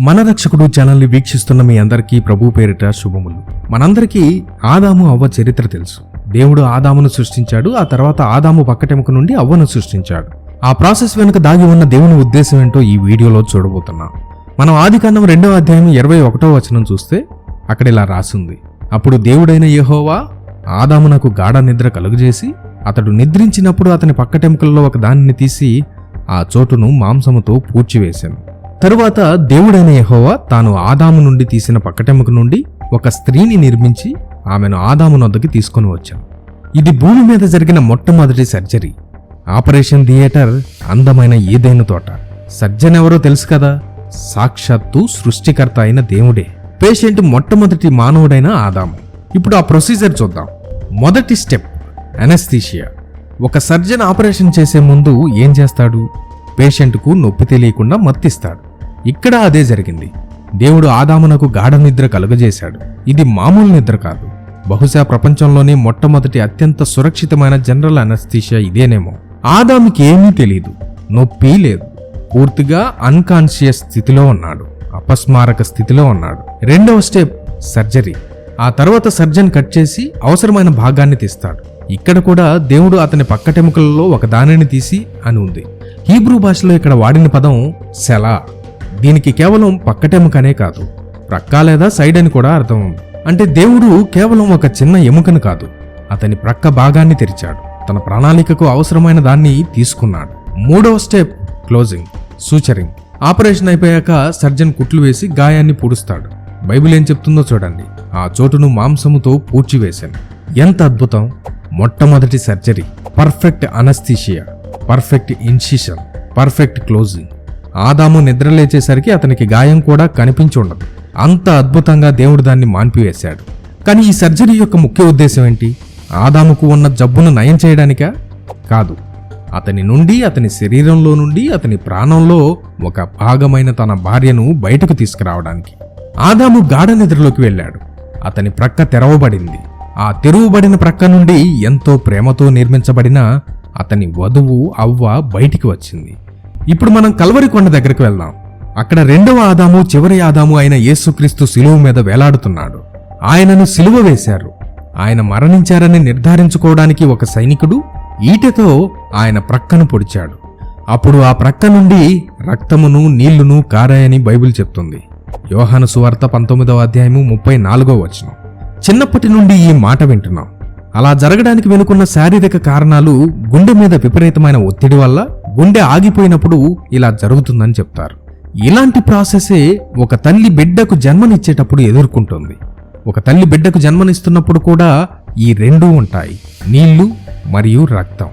మన రక్షకుడు ఛానల్ని వీక్షిస్తున్న మీ అందరికీ ప్రభు పేరిట శుభములు. మనందరికీ ఆదాము అవ్వ చరిత్ర తెలుసు. దేవుడు ఆదామును సృష్టించాడు ఆ తర్వాత ఆదాము పక్కటెముక నుండి అవ్వను సృష్టించాడు. ఆ ప్రాసెస్ వెనుక దాగి ఉన్న దేవుని ఉద్దేశం ఏంటో ఈ వీడియోలో చూడబోతున్నాం. మనం ఆదికాండం రెండవ అధ్యాయం ఇరవై ఒకటో వచనం చూస్తే అక్కడ ఇలా రాసింది. అప్పుడు దేవుడైన యెహోవా ఆదామునకు గాఢ నిద్ర కలుగజేసి అతడు నిద్రించినప్పుడు అతని పక్కటెముకల్లో ఒక దానిని తీసి ఆ చోటును మాంసముతో పూడ్చివేశాను. తరువాత దేవుడైన యహోవా తాను ఆదాము నుండి తీసిన పక్కటెముక నుండి ఒక స్త్రీని నిర్మించి ఆమెను ఆదాము నొద్దకి తీసుకొని వచ్చాను ఇది భూమి మీద జరిగిన మొట్టమొదటి సర్జరీ. ఆపరేషన్ థియేటర్ అందమైన ఏదైనా తోట. సర్జన్ ఎవరో తెలుసు కదా? సాక్షాత్తు సృష్టికర్త అయిన దేవుడే. పేషెంట్ మొట్టమొదటి మానవుడైన ఆదాము. ఇప్పుడు ఆ ప్రొసీజర్ చూద్దాం. మొదటి స్టెప్ అనస్థీషియా. ఒక సర్జన్ ఆపరేషన్ చేసే ముందు ఏం చేస్తాడు? పేషెంట్కు నొప్పి తెలియకుండా మత్తిస్తాడు. ఇక్కడ అదే జరిగింది. దేవుడు ఆదామునకు గాఢ నిద్ర కలుగజేశాడు. ఇది మామూలు నిద్ర కాదు. బహుశా ప్రపంచంలోనే మొట్టమొదటి అత్యంత సురక్షితమైన జనరల్ అనస్థీషియా ఇదేనేమో. ఆదాముకి ఏమీ తెలియదు నొప్పి లేదు. పూర్తిగా అన్కాన్షియస్ స్థితిలో ఉన్నాడు. అపస్మారక స్థితిలో ఉన్నాడు. రెండవ స్టెప్ సర్జరీ. ఆ తర్వాత సర్జన్ కట్ చేసి అవసరమైన భాగాన్ని తీస్తాడు. ఇక్కడ కూడా దేవుడు అతని పక్కటెముకలలో ఒక దానిని తీసి అని ఉంది. హీబ్రూ భాషలో ఇక్కడ వాడిన పదం సెలా. దీనికి కేవలం పక్కటెముకనే కాదు. ప్రక్క లేదా సైడ్ అని కూడా అర్థం. ఉంది అంటే దేవుడు కేవలం ఒక చిన్న ఎముకను కాదు. అతని ప్రక్క భాగాన్ని తెరిచాడు. తన ప్రణాళికకు అవసరమైన దాన్ని తీసుకున్నాడు. మూడవ స్టెప్ క్లోజింగ్ సూచరింగ్. ఆపరేషన్ అయిపోయాక సర్జన్ కుట్లు వేసి గాయాన్ని పూడుస్తాడు. బైబిల్ ఏం చెప్తుందో చూడండి. ఆ చోటును మాంసముతో పూడ్చివేశాను. ఎంత అద్భుతం! మొట్టమొదటి surgery. Perfect anaesthesia. Perfect incision. Perfect closing. ఆదాము నిద్రలేచేసరికి అతనికి గాయం కూడా కనిపించి ఉండదు అంత అద్భుతంగా దేవుడు దాన్ని మాన్పివేశాడు. కానీ ఈ సర్జరీ యొక్క ముఖ్య ఉద్దేశం ఏంటి? ఆదాముకు ఉన్న జబ్బును నయం చేయడానికా? కాదు. అతని నుండి అతని శరీరంలో నుండి అతని ప్రాణంలో ఒక భాగమైన తన భార్యను బయటకు తీసుకురావడానికి. ఆదాము గాఢ నిద్రలోకి వెళ్ళాడు. అతని ప్రక్క తెరవబడింది. ఆ తెరువబడిన ప్రక్క నుండి ఎంతో ప్రేమతో నిర్మించబడిన అతని వధువు అవ్వ బయటికి వచ్చింది. ఇప్పుడు మనం కల్వరి కొండ దగ్గరికి వెళ్దాం. అక్కడ రెండవ ఆదాము చివరి ఆదాము అయిన యేసుక్రీస్తు శిలువ మీద వేలాడుతున్నాడు. ఆయనను సిలువ వేశారు. ఆయన మరణించారని నిర్ధారించుకోవడానికి ఒక సైనికుడు ఈటెతో ఆయన ప్రక్కను పొడిచాడు. అప్పుడు ఆ ప్రక్క నుండి రక్తమును నీళ్ళును కారాయని బైబిల్ చెప్తుంది. యోహాను సువార్త పంతొమ్మిదవ అధ్యాయము ముప్పై నాలుగో వచనం. చిన్నప్పటి నుండి ఈ మాట వింటున్నాం. అలా జరగడానికి వెనుకున్న శారీరక కారణాలు గుండె మీద విపరీతమైన ఒత్తిడి వల్ల గుండె ఆగిపోయినప్పుడు ఇలా జరుగుతుందని చెప్తారు. ఇలాంటి ప్రాసెసే ఒక తల్లి బిడ్డకు జన్మనిచ్చేటప్పుడు ఎదుర్కొంటుంది. ఒక తల్లి బిడ్డకు జన్మనిస్తున్నప్పుడు కూడా ఈ రెండూ ఉంటాయి. నీళ్ళు మరియు రక్తం.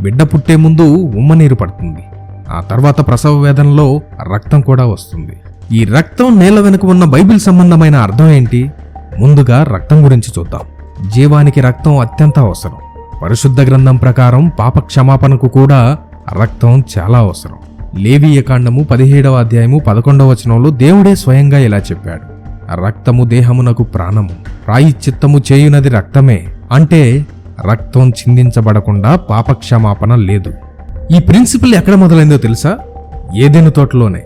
బిడ్డ పుట్టే ముందు ఉమ్మనీరు పడుతుంది. ఆ తర్వాత ప్రసవ వేదనలో రక్తం కూడా వస్తుంది. ఈ రక్తం నేల వెనుక ఉన్న బైబిల్ సంబంధమైన అర్థం ఏంటి? ముందుగా రక్తం గురించి చూద్దాం. జీవానికి రక్తం అత్యంత అవసరం. పరిశుద్ధ గ్రంథం ప్రకారం పాప క్షమాపణకు కూడా రక్తం చాలా అవసరం. లేవీయకాండము పదిహేడవ అధ్యాయము పదకొండవ వచనంలో దేవుడే స్వయంగా ఇలా చెప్పాడు. రక్తము దేహమునకు ప్రాణము ప్రాయిచిత్తము చేయునది రక్తమే. అంటే రక్తం చిందించబడకుండా పాపక్షమాపణ లేదు. ఈ ప్రిన్సిపల్ ఎక్కడ మొదలైందో తెలుసా? ఏదెను తోటలోనే.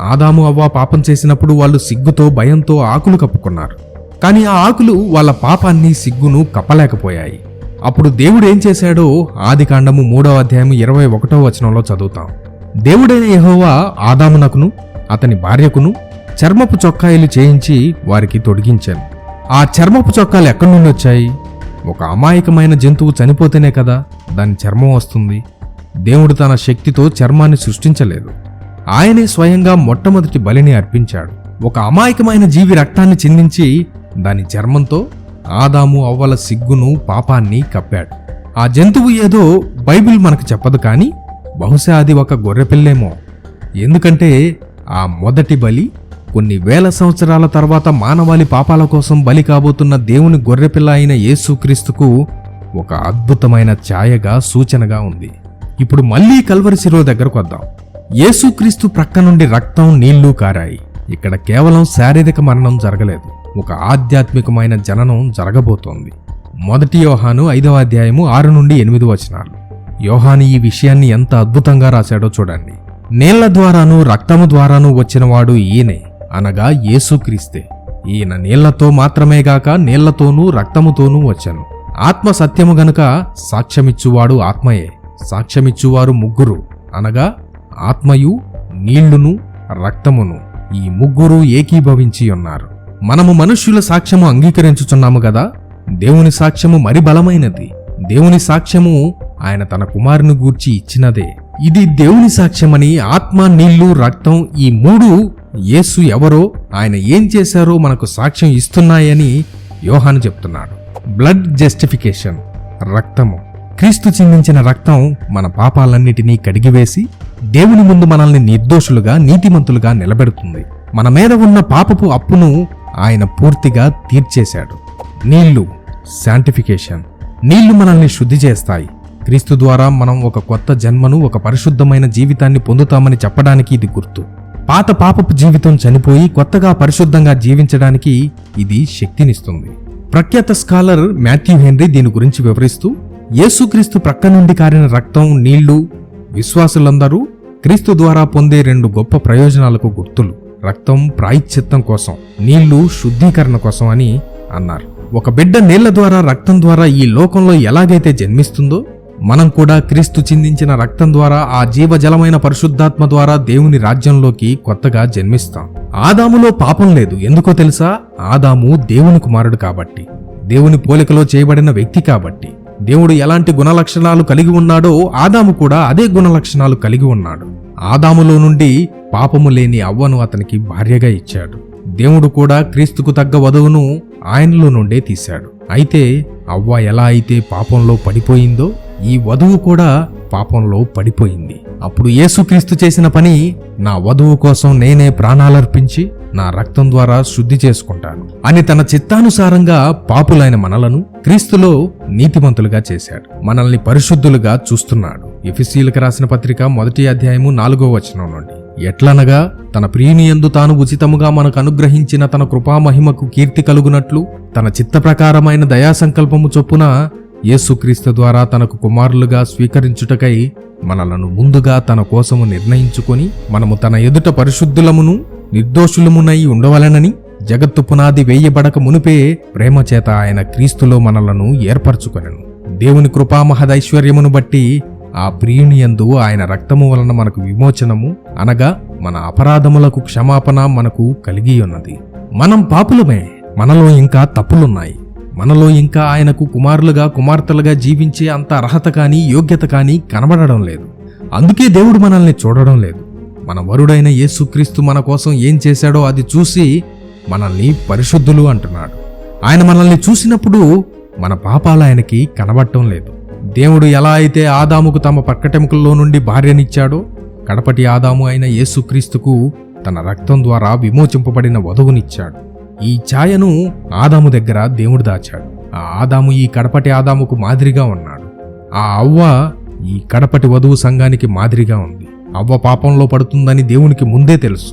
ఆదాము అవ్వ పాపం చేసినప్పుడు వాళ్ళు సిగ్గుతో భయంతో ఆకులు కప్పుకున్నారు. కానీ ఆ ఆకులు వాళ్ళ పాపాన్ని సిగ్గును కప్పలేకపోయాయి. అప్పుడు దేవుడు ఏం చేశాడో? ఆది కాండము మూడవ అధ్యాయం ఇరవై ఒకటో వచనంలో చదువుతాం. దేవుడైన యహోవా ఆదామునకును అతని భార్యకును చర్మపు చొక్కాయిలు చేయించి వారికి తొడిగించాను. ఆ చర్మపు చొక్కాలు ఎక్కడి నుండి వచ్చాయి? ఒక అమాయకమైన జంతువు చనిపోతేనే కదా దాని చర్మం వస్తుంది. దేవుడు తన శక్తితో చర్మాన్ని సృష్టించలేదు. ఆయనే స్వయంగా మొట్టమొదటి బలిని అర్పించాడు. ఒక అమాయకమైన జీవి రక్తాన్ని చిందించి దాని చర్మంతో ఆదాము అవ్వల సిగ్గును పాపాన్ని కప్పాడు. ఆ జంతువు ఏదో బైబిల్ మనకు చెప్పదు కానీ బహుశా అది ఒక గొర్రెపిల్లేమో. ఎందుకంటే ఆ మొదటి బలి కొన్ని వేల సంవత్సరాల తర్వాత మానవాళి పాపాల కోసం బలి కాబోతున్న దేవుని గొర్రెపిల్ల అయిన యేసుక్రీస్తుకు ఒక అద్భుతమైన ఛాయగా సూచనగా ఉంది. ఇప్పుడు మళ్ళీ కల్వరి శిరో దగ్గరకు వద్దాం. యేసుక్రీస్తు ప్రక్క నుండి రక్తం నీళ్ళు కారాయి. ఇక్కడ కేవలం శారీరక మరణం జరగలేదు. ఒక ఆధ్యాత్మికమైన జననం జరగబోతోంది. మొదటి యోహాను ఐదవ అధ్యాయము ఆరు నుండి ఎనిమిది వచనాలు. యోహాను ఈ విషయాన్ని ఎంత అద్భుతంగా రాశాడో చూడండి. నీళ్ళ ద్వారాను రక్తము ద్వారాను వచ్చినవాడు ఈయనే అనగా యేసుక్రీస్తే ఈయన నీళ్ళతో మాత్రమే గాక నీళ్ళతోనూ రక్తముతోనూ వచ్చాను. ఆత్మ సత్యము గనుక సాక్ష్యమిచ్చువాడు ఆత్మయే. సాక్ష్యమిచ్చువారు ముగ్గురు అనగా ఆత్మయు నీళ్ళును రక్తమును ఈ ముగ్గురు ఏకీభవించి ఉన్నారు మనము మనుష్యుల సాక్ష్యము అంగీకరించుచున్నాము కదా దేవుని సాక్ష్యము మరి బలమైనది. దేవుని సాక్ష్యము ఆయన తన కుమారుని గూర్చి ఇచ్చినదే. ఇది దేవుని సాక్ష్యమని ఆత్మ నీళ్ళు రక్తం ఈ మూడు యేసు ఎవరో ఆయన ఏం చేశారో మనకు సాక్ష్యం ఇస్తున్నాయని యోహాను చెప్తున్నాడు. బ్లడ్ జస్టిఫికేషన్ రక్తము. క్రీస్తు చిందించిన రక్తం మన పాపాలన్నిటినీ కడిగివేసి దేవుని ముందు మనల్ని నిర్దోషులుగా నీతిమంతులుగా నిలబెడుతుంది. మన మీద ఉన్న పాపపు అప్పును ఆయన పూర్తిగా తీర్చేశాడు. నీళ్ళు శాంటిఫికేషన్ నీళ్ళు మనల్ని శుద్ధి చేస్తాయి. క్రీస్తు ద్వారా మనం ఒక కొత్త జన్మను ఒక పరిశుద్ధమైన జీవితాన్ని పొందుతామని చెప్పడానికి ఇది గుర్తు. పాత పాపపు జీవితం చనిపోయి కొత్తగా పరిశుద్ధంగా జీవించడానికి ఇది శక్తినిస్తుంది. ప్రఖ్యాత స్కాలర్ మాథ్యూ హెన్రీ దీని గురించి వివరిస్తూ యేసుక్రీస్తు ప్రక్క నుండి కారిన రక్తం నీళ్ళు విశ్వాసులందరూ క్రీస్తు ద్వారా పొందే రెండు గొప్ప ప్రయోజనాలకు గుర్తులు. రక్తం ప్రాయశ్చిత్తం కోసం నీళ్ళు శుద్ధీకరణ కోసం అని అన్నారు. ఒక బిడ్డ నీళ్ళ ద్వారా రక్తం ద్వారా ఈ లోకంలో ఎలాగైతే జన్మిస్తుందో మనం కూడా క్రీస్తు చిందించిన రక్తం ద్వారా ఆ జీవజలమైన పరిశుద్ధాత్మ ద్వారా దేవుని రాజ్యంలోకి కొత్తగా జన్మిస్తాం. ఆదాములో పాపం లేదు. ఎందుకో తెలుసా? ఆదాము దేవుని కుమారుడు కాబట్టి దేవుని పోలికలో చేయబడిన వ్యక్తి కాబట్టి. దేవుడు ఎలాంటి గుణలక్షణాలు కలిగి ఉన్నాడో ఆదాము కూడా అదే గుణలక్షణాలు కలిగి ఉన్నాడు. ఆదాములో నుండి పాపము లేని అవ్వను అతనికి భార్యగా ఇచ్చాడు. దేవుడు కూడా క్రీస్తుకు తగ్గ వధువును ఆయనలో నుండే తీశాడు. అయితే అవ్వ ఎలా అయితే పాపంలో పడిపోయిందో ఈ వధువు కూడా పాపంలో పడిపోయింది. అప్పుడు యేసుక్రీస్తు చేసిన పని నా వధువు కోసం నేనే ప్రాణాలర్పించి నా రక్తం ద్వారా శుద్ధి చేసుకుంటాను అని తన చిత్తానుసారంగా పాపులైన మనలను క్రీస్తులో నీతిమంతులుగా చేశాడు. మనల్ని పరిశుద్ధులుగా చూస్తున్నాడు. ఎఫిసీలకు రాసిన పత్రిక మొదటి అధ్యాయము నాలుగో వచనం నుండి. ఎట్లనగా తన ప్రియునియందు తాను ఉచితముగా మనకు అనుగ్రహించిన తన కృపామహిమకు కీర్తి కలుగునట్లు తన చిత్త ప్రకారమైన దయాసంకల్పము చొప్పున యేసుక్రీస్తు ద్వారా తనకు కుమారులుగా స్వీకరించుటకై మనలను ముందుగా తన కోసము నిర్ణయించుకొని మనము తన ఎదుట పరిశుద్ధులమును నిర్దోషులమునై ఉండవలెనని జగత్తు పునాది వేయబడక మునిపే ప్రేమచేత ఆయన క్రీస్తులో మనలను ఏర్పరచుకొనెను. దేవుని కృపామహదైశ్వర్యమును బట్టి ఆ ప్రియునియందు ఆయన రక్తము వలన మనకు విమోచనము అనగా మన అపరాధములకు క్షమాపణ మనకు కలిగి ఉన్నది మనం పాపులమే మనలో ఇంకా తప్పులున్నాయి. మనలో ఇంకా ఆయనకు కుమారులుగా కుమార్తెలుగా జీవించే అంత అర్హత కానీ యోగ్యత కానీ కనబడడం లేదు. అందుకే దేవుడు మనల్ని చూడడం లేదు. మన వరుడైన యేసుక్రీస్తు మన కోసం ఏం చేశాడో అది చూసి మనల్ని పరిశుద్ధులు అంటున్నాడు. ఆయన మనల్ని చూసినప్పుడు మన పాపాలు ఆయనకి కనబడటం లేదు. దేవుడు ఎలా అయితే ఆదాముకు తమ పక్కటెముకల్లో నుండి భార్యనిచ్చాడో కడపటి ఆదాము అయిన యేసుక్రీస్తుకు తన రక్తం ద్వారా విమోచింపబడిన వధువునిచ్చాడు. ఈ ఛాయను ఆదాము దగ్గర దేవుడు దాచాడు. ఆ ఆదాము ఈ కడపటి ఆదాముకు మాదిరిగా ఉన్నాడు. ఆ అవ్వ ఈ కడపటి వధువు సంఘానికి మాదిరిగా ఉంది. అవ్వ పాపంలో పడుతుందని దేవునికి ముందే తెలుసు.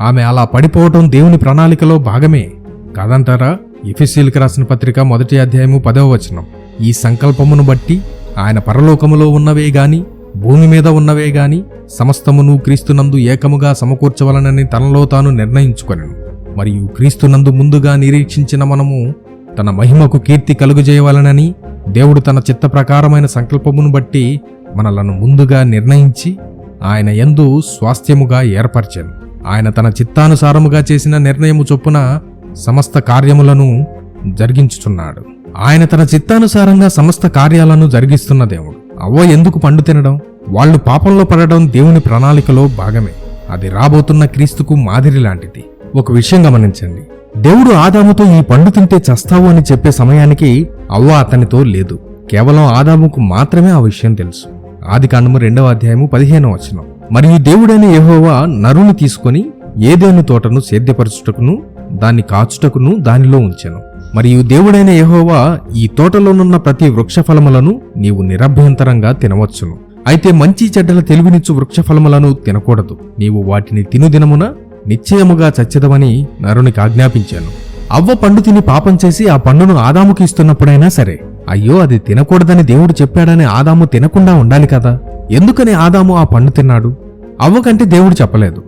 ఆమె అలా పడిపోవటం దేవుని ప్రణాళికలో భాగమే. కాదంటారా? ఎఫెసీలకు రాసిన పత్రిక మొదటి అధ్యాయము పదవ వచనం. ఈ సంకల్పమును బట్టి ఆయన పరలోకములో ఉన్నవే గాని భూమి మీద ఉన్నవే గాని సమస్తమును క్రీస్తునందు ఏకముగా సమకూర్చవలనని తనలో తాను నిర్ణయించుకొనెను. మరియు క్రీస్తునందు ముందుగా నిరీక్షించిన మనము తన మహిమకు కీర్తి కలుగజేయవలనని దేవుడు తన చిత్త ప్రకారమైన సంకల్పమును బట్టి మనలను ముందుగా నిర్ణయించి ఆయన ఎందు స్వాస్థ్యముగా ఏర్పరచెను. ఆయన తన చిత్తానుసారముగా చేసిన నిర్ణయము చొప్పున సమస్త కార్యములను జరిగించుచున్నాడు. ఆయన తన చిత్తానుసారంగా సమస్త కార్యాలను జరిగిస్తున్న దేవుడు. అవ్వ ఎందుకు పండు తినడం? వాళ్ళు పాపంలో పడడం దేవుని ప్రణాళికలో భాగమే. అది రాబోతున్న క్రీస్తుకు మాదిరి లాంటిది. ఒక విషయం గమనించండి. దేవుడు ఆదాముతో ఈ పండు తింటే చస్తావు అని చెప్పే సమయానికి అవ్వ అతనితో లేదు. కేవలం ఆదాముకు మాత్రమే ఆ విషయం తెలుసు. ఆది కాండము రెండవ అధ్యాయము పదిహేను వచనం. మరియు దేవుడైన యహోవా నరుని తీసుకొని ఏదేను తోటను సేద్యపరచుటకును దాన్ని కాచుటకును దానిలో ఉంచెను. మరియు దేవుడైన యహోవా ఈ తోటలోనున్న ప్రతి వృక్ష ఫలములను నీవు నిరభ్యంతరంగా తినవచ్చును. అయితే మంచి చెడ్డల తెలివినిచ్చు వృక్ష ఫలములను తినకూడదు. నీవు వాటిని తినుదినమున నిశ్చయముగా చచ్చెదవని నరునికి ఆజ్ఞాపించాను. అవ్వ పండు తిని పాపం చేసి ఆ పండును ఆదాముకి ఇస్తున్నప్పుడైనా సరే అయ్యో అది తినకూడదని దేవుడు చెప్పాడని ఆదాము తినకుండా ఉండాలి కదా? ఎందుకని ఆదాము ఆ పండు తిన్నాడు? అవ్వకంటే దేవుడు చెప్పలేదు.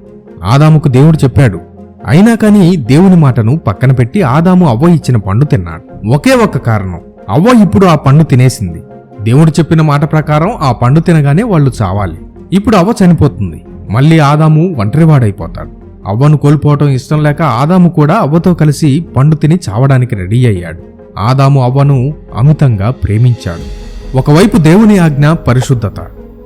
ఆదాముకు దేవుడు చెప్పాడు అయినా కాని దేవుని మాటను పక్కన పెట్టి ఆదాము అవ్వ ఇచ్చిన పండు తిన్నాడు. ఒకే ఒక్క కారణం. అవ్వ ఇప్పుడు ఆ పండు తినేసింది. దేవుడు చెప్పిన మాట ప్రకారం ఆ పండు తినగానే వాళ్ళు చావాలి. ఇప్పుడు అవ్వ చనిపోతుంది. మళ్ళీ ఆదాము ఒంటరివాడైపోతాడు. అవ్వను కోల్పోవటం ఇష్టం లేక ఆదాము కూడా అవ్వతో కలిసి పండు తిని చావడానికి రెడీ అయ్యాడు. ఆదాము అవ్వను అమితంగా ప్రేమించాడు. ఒకవైపు దేవుని ఆజ్ఞ పరిశుద్ధత.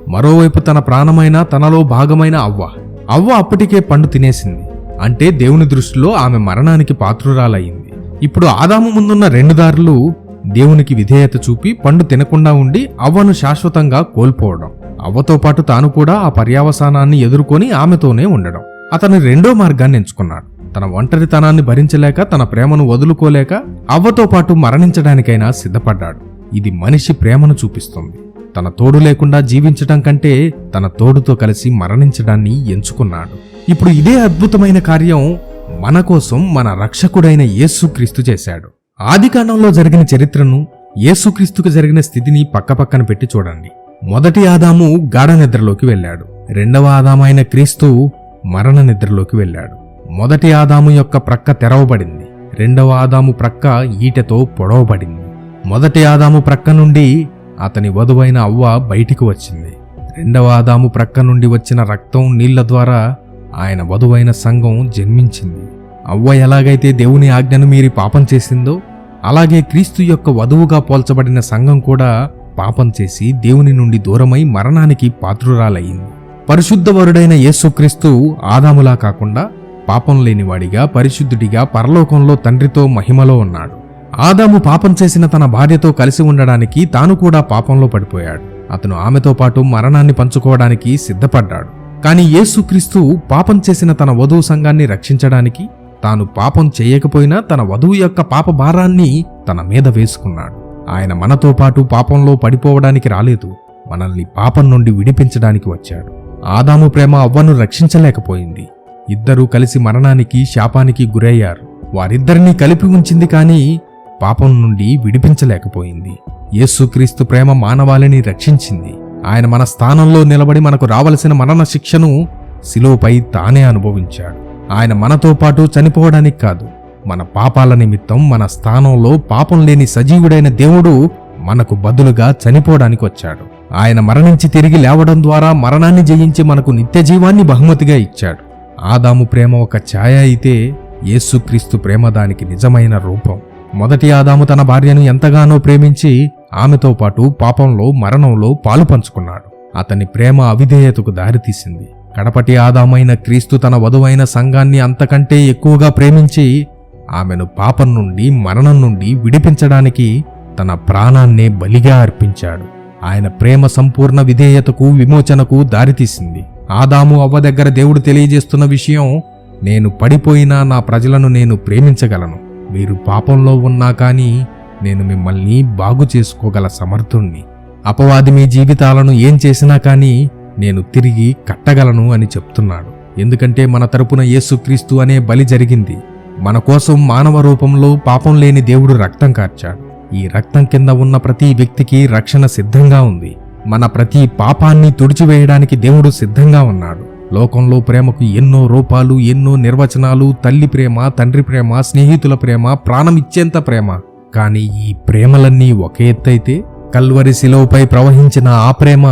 మరోవైపు తన ప్రాణమైన తనలో భాగమైన అవ్వ. అవ్వ అప్పటికే పండు తినేసింది. అంటే దేవుని దృష్టిలో ఆమె మరణానికి పాత్రురాలయ్యింది. ఇప్పుడు ఆదాము ముందున్న రెండు దారులు దేవునికి విధేయత చూపి పండు తినకుండా ఉండి అవ్వను శాశ్వతంగా కోల్పోవడం. అవ్వతో పాటు తాను కూడా ఆ పర్యావసానాన్ని ఎదుర్కొని ఆమెతోనే ఉండడం. అతను రెండో మార్గాన్ని ఎంచుకున్నాడు. తన ఒంటరితనాన్ని భరించలేక తన ప్రేమను వదులుకోలేక అవ్వతో పాటు మరణించడానికైనా సిద్ధపడ్డాడు. ఇది మనిషి ప్రేమను చూపిస్తుంది. తన తోడు లేకుండా జీవించటం కంటే తన తోడుతో కలిసి మరణించడాన్ని ఎంచుకున్నాడు. ఇప్పుడు ఇదే అద్భుతమైన కార్యం మన కోసం మన రక్షకుడైన యేసుక్రీస్తు చేశాడు. ఆదికాండంలో జరిగిన చరిత్రను యేసుక్రీస్తుకు జరిగిన స్థితిని పక్కపక్కన పెట్టి చూడండి. మొదటి ఆదాము గాఢ నిద్రలోకి వెళ్ళాడు. రెండవ ఆదామైన క్రీస్తు మరణ నిద్రలోకి వెళ్ళాడు. మొదటి ఆదాము యొక్క ప్రక్క తెరవబడింది. రెండవ ఆదాము ప్రక్క ఈటెతో పొడవబడింది. మొదటి ఆదాము ప్రక్క నుండి అతని వధువైన అవ్వ బయటికి వచ్చింది. రెండవ ఆదాము ప్రక్క నుండి వచ్చిన రక్తం నీళ్ళ ద్వారా ఆయన వధువైన సంఘం జన్మించింది. అవ్వ ఎలాగైతే దేవుని ఆజ్ఞను మీరి పాపం చేసిందో అలాగే క్రీస్తు యొక్క వధువుగా పోల్చబడిన సంఘం కూడా పాపం చేసి దేవుని నుండి దూరమై మరణానికి పాత్రురాలయ్యింది. పరిశుద్ధవరుడైన యేసుక్రీస్తు ఆదాములా కాకుండా పాపం లేనివాడిగా పరిశుద్ధుడిగా పరలోకంలో తండ్రితో మహిమలో ఉన్నాడు. ఆదాము పాపం చేసిన తన భార్యతో కలిసి ఉండడానికి తాను కూడా పాపంలో పడిపోయాడు. అతను ఆమెతో పాటు మరణాన్ని పంచుకోవడానికి సిద్ధపడ్డాడు. కాని యేసుక్రీస్తు పాపం చేసిన తన వధువు సంఘాన్ని రక్షించడానికి తాను పాపం చేయకపోయినా తన వధువు యొక్క పాప భారాన్ని తన మీద వేసుకున్నాడు. ఆయన మనతో పాటు పాపంలో పడిపోవడానికి రాలేదు. మనల్ని పాపం నుండి విడిపించడానికి వచ్చాడు. ఆదాము ప్రేమ అవ్వను రక్షించలేకపోయింది. ఇద్దరూ కలిసి మరణానికి శాపానికి గురయ్యారు. వారిద్దరినీ కలిపి ఉంచింది కానీ పాపం నుండి విడిపించలేకపోయింది. యేసుక్రీస్తు ప్రేమ మానవాళిని రక్షించింది. ఆయన మన స్థానంలో నిలబడి మనకు రావలసిన మరణ శిక్షను శిలువపై తానే అనుభవించాడు. ఆయన మనతో పాటు చనిపోవడానికి కాదు మన పాపాల నిమిత్తం మన స్థానంలో పాపం లేని సజీవుడైన దేవుడు మనకు బదులుగా చనిపోవడానికి వచ్చాడు. ఆయన మరణించి తిరిగి లేవడం ద్వారా మరణాన్ని జయించి మనకు నిత్య జీవాన్ని బహుమతిగా ఇచ్చాడు. ఆదాము ప్రేమ ఒక ఛాయ అయితే యేసుక్రీస్తు ప్రేమ దానికి నిజమైన రూపం. మొదటి ఆదాము తన భార్యను ఎంతగానో ప్రేమించి ఆమెతో పాటు పాపంలో మరణంలో పాలు పంచుకున్నాడు. అతని ప్రేమ అవిధేయతకు దారితీసింది. కడపటి ఆదామైన క్రీస్తు తన వధువైన సంఘాన్ని అంతకంటే ఎక్కువగా ప్రేమించి ఆమెను పాపం నుండి మరణం నుండి విడిపించడానికి తన ప్రాణాన్నే బలిగా అర్పించాడు. ఆయన ప్రేమ సంపూర్ణ విధేయతకు విమోచనకు దారితీసింది. ఆదాము అవ్వ దగ్గర దేవుడు తెలియజేస్తున్న విషయం నేను పడిపోయినా నా ప్రజలను నేను ప్రేమించగలను. మీరు పాపంలో ఉన్నా కానీ నేను మిమ్మల్ని బాగు చేసుకోగల సమర్థుణ్ణి. అపవాది మీ జీవితాలను ఏం చేసినా కానీ నేను తిరిగి కట్టగలను అని చెప్తున్నాడు. ఎందుకంటే మన తరపున యేసుక్రీస్తు అనే బలి జరిగింది. మన కోసం మానవ రూపంలో పాపం లేని దేవుడు రక్తం కార్చాడు. ఈ రక్తం కింద ఉన్న ప్రతి వ్యక్తికి రక్షణ సిద్ధంగా ఉంది. మన ప్రతి పాపాన్ని తుడిచివేయడానికి దేవుడు సిద్ధంగా ఉన్నాడు. లోకంలో ప్రేమకు ఎన్నో రూపాలు ఎన్నో నిర్వచనాలు తల్లి ప్రేమ తండ్రి ప్రేమ స్నేహితుల ప్రేమ ప్రాణం ఇచ్చేంత ప్రేమ. కానీ ఈ ప్రేమలన్నీ ఒక ఎత్తైతే కల్వరి శిలువపై ప్రవహించిన ఆ ప్రేమ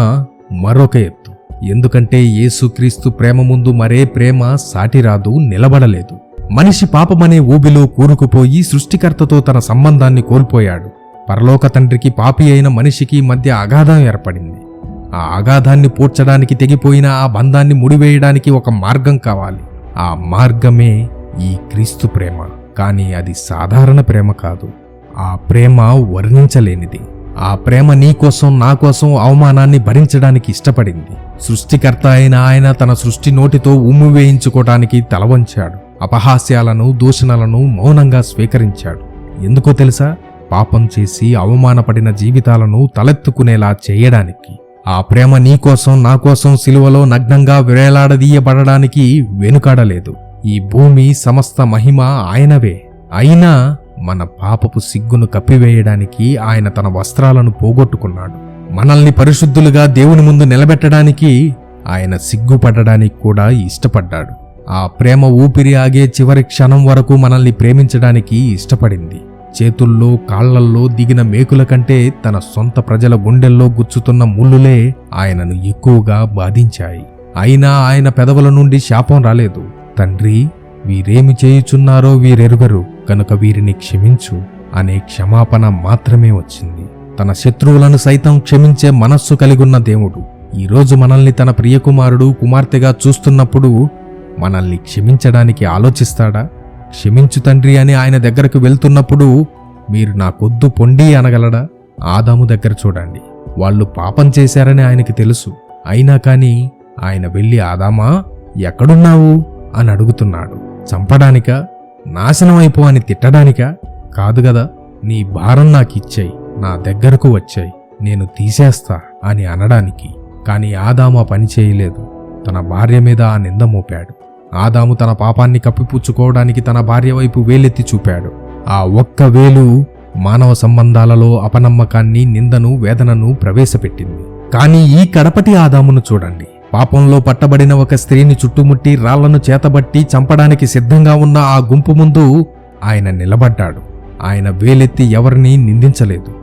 మరొక ఎత్తు. ఎందుకంటే యేసుక్రీస్తు ప్రేమ ముందు మరే ప్రేమ సాటిరాదు నిలబడలేదు. మనిషి పాపమనే ఊబిలో కూరుకుపోయి సృష్టికర్తతో తన సంబంధాన్ని కోల్పోయాడు. పరలోక తండ్రికి పాపి అయిన మనిషికి మధ్య అగాధం ఏర్పడింది. ఆ ఆఘాధాన్ని పూడ్చడానికి తెగిపోయిన ఆ బంధాన్ని ముడివేయడానికి ఒక మార్గం కావాలి. ఆ మార్గమే ఈ క్రీస్తు ప్రేమ. కానీ అది సాధారణ ప్రేమ కాదు. ఆ ప్రేమ వర్ణించలేనిది. ఆ ప్రేమ నీ కోసం నా కోసం అవమానాన్ని భరించడానికి ఇష్టపడింది. సృష్టికర్త అయిన ఆయన తన సృష్టి నోటితో ఉమ్ము వేయించుకోవటానికి తలవంచాడు. అపహాస్యాలను దూషణలను మౌనంగా స్వీకరించాడు. ఎందుకో తెలుసా? పాపం చేసి అవమానపడిన జీవితాలను తలెత్తుకునేలా చేయడానికి. ఆ ప్రేమ నీకోసం నా కోసం సిలువలో నగ్నంగా వేలాడదీయబడడానికి వెనుకాడలేదు. ఈ భూమి సమస్త మహిమ ఆయనవే. అయినా మన పాపపు సిగ్గును కప్పివేయడానికి ఆయన తన వస్త్రాలను పోగొట్టుకున్నాడు. మనల్ని పరిశుద్ధులుగా దేవుని ముందు నిలబెట్టడానికి ఆయన సిగ్గుపడడానికి కూడా ఇష్టపడ్డాడు. ఆ ప్రేమ ఊపిరి ఆగే చివరి క్షణం వరకు మనల్ని ప్రేమించడానికి ఇష్టపడింది. చేతుల్లో కాళ్ళల్లో దిగిన మేకుల కంటే తన సొంత ప్రజల గుండెల్లో గుచ్చుతున్న ముళ్ళులే ఆయనను ఎక్కువగా బాధించాయి. అయినా ఆయన పెదవుల నుండి శాపం రాలేదు. తండ్రి వీరేమి చేయుచున్నారో వీరెరుగరు. కనుక వీరిని క్షమించు. అనే క్షమాపణ మాత్రమే వచ్చింది. తన శత్రువులను సైతం క్షమించే మనస్సు కలిగున్న దేవుడు. ఈరోజు మనల్ని తన ప్రియకుమారుడు కుమార్తెగా చూస్తున్నప్పుడు మనల్ని క్షమించడానికి ఆలోచిస్తాడా? క్షమించు తండ్రి అని ఆయన దగ్గరకు వెళ్తున్నప్పుడు మీరు నాకొద్దు పొండి అనగలడా? ఆదాము దగ్గర చూడండి. వాళ్ళు పాపం చేశారని ఆయనకి తెలుసు. అయినా కాని ఆయన వెళ్ళి ఆదామా ఎక్కడున్నావు? అని అడుగుతున్నాడు. చంపడానిక? నాశనం అయిపో అని తిట్టడానికా? కాదు గదా నీ భారం నాకిచ్చాయి. నా దగ్గరకు వచ్చాయి. నేను తీసేస్తా అని అనడానికి. కాని ఆదామా పని చేయలేదు. తన భార్య మీద ఆ నింద మోపాడు. ఆదాము తన పాపాన్ని కప్పిపుచ్చుకోవడానికి తన భార్య వైపు వేలెత్తి చూపాడు. ఆ ఒక్క వేలు మానవ సంబంధాలలో అపనమ్మకాన్ని నిందను వేదనను ప్రవేశపెట్టింది. కానీ ఈ కడపటి ఆదామును చూడండి. పాపంలో పట్టబడిన ఒక స్త్రీని చుట్టుముట్టి రాళ్ళను చేతబట్టి చంపడానికి సిద్ధంగా ఉన్న ఆ గుంపు ముందు ఆయన నిలబడ్డాడు. ఆయన వేలెత్తి ఎవరినీ నిందించలేదు.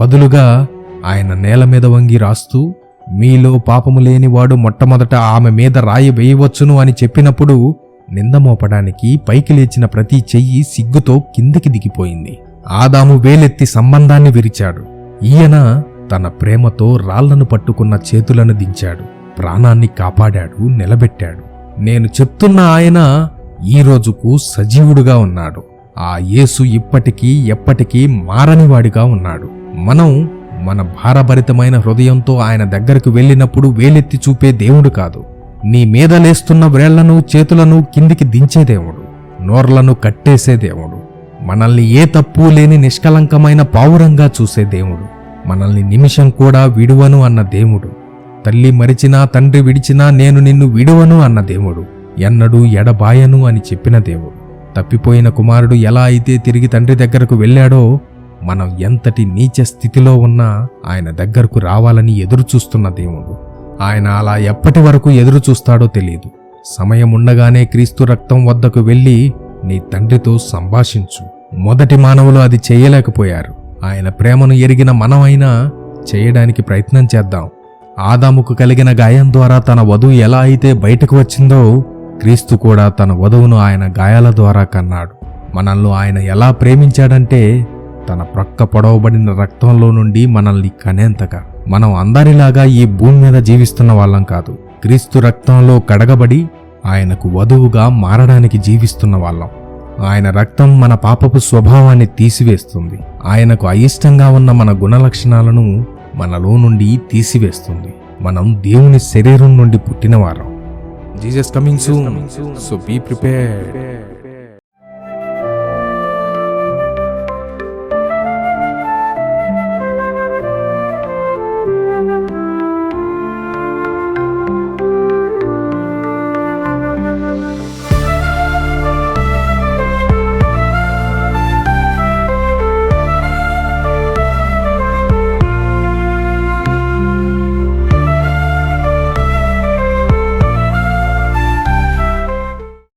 బదులుగా ఆయన నేల మీద వంగి రాస్తూ మీలో పాపము లేనివాడు మొట్టమొదట ఆమె మీద రాయి వేయవచ్చును అని చెప్పినప్పుడు నిందమోపడానికి పైకి లేచిన ప్రతి చెయ్యి సిగ్గుతో కిందికి దిగిపోయింది. ఆదాము వేలెత్తి సంబంధాన్ని విరిచాడు. ఈయన తన ప్రేమతో రాళ్ళను పట్టుకున్న చేతులను దించాడు. ప్రాణాన్ని కాపాడాడు నిలబెట్టాడు. నేను చెప్తున్న ఆయన ఈ రోజుకు సజీవుడుగా ఉన్నాడు. ఆ యేసు ఇప్పటికీ ఎప్పటికీ మారనివాడిగా ఉన్నాడు. మనం మన భారభరితమైన హృదయంతో ఆయన దగ్గరకు వెళ్ళినప్పుడు వేలెత్తి చూపే దేవుడు కాదు. నీ మీద లేస్తున్న వ్రేళ్ళను చేతులను కిందికి దించే దేవుడు. నోర్లను కట్టేసే దేవుడు. మనల్ని ఏ తప్పు లేని నిష్కలంకమైన పావురంగా చూసే దేవుడు. మనల్ని నిమిషం కూడా విడువను అన్న దేవుడు. తల్లి మరిచినా తండ్రి విడిచినా నేను నిన్ను విడువను అన్న దేవుడు. ఎన్నడూ ఎడబాయను అని చెప్పిన దేవుడు. తప్పిపోయిన కుమారుడు ఎలా అయితే తిరిగి తండ్రి దగ్గరకు వెళ్ళాడో మనం ఎంతటి నీచ స్థితిలో ఉన్నా ఆయన దగ్గరకు రావాలని ఎదురుచూస్తున్న దేవుడు. ఆయన అలా ఎప్పటి వరకు ఎదురుచూస్తాడో తెలియదు. సమయం ఉండగానే క్రీస్తు రక్తం వద్దకు వెళ్ళి నీ తండ్రితో సంభాషించు. మొదటి మానవులు అది చేయలేకపోయారు. ఆయన ప్రేమను ఎరిగిన మనమైనా చేయడానికి ప్రయత్నం చేద్దాం. ఆదాముకు కలిగిన గాయం ద్వారా తన వధువు ఎలా అయితే బయటకు వచ్చిందో క్రీస్తు కూడా తన వధువును ఆయన గాయాల ద్వారా కన్నాడు. మనల్ని ఆయన ఎలా ప్రేమించాడంటే తన ప్రక్క పొడవబడిన రక్తంలో నుండి మనల్ని కనేంతగా. మనం అందరిలాగా ఈ భూమి మీద జీవిస్తున్న వాళ్ళం కాదు. క్రీస్తు రక్తంలో కడగబడి ఆయనకు వధువుగా మారడానికి జీవిస్తున్న వాళ్ళం. ఆయన రక్తం మన పాపపు స్వభావాన్ని తీసివేస్తుంది. ఆయనకు అయిష్టంగా ఉన్న మన గుణలక్షణాలను మనలో నుండి తీసివేస్తుంది. మనం దేవుని శరీరం నుండి పుట్టినవారం Jesus coming soon so be prepared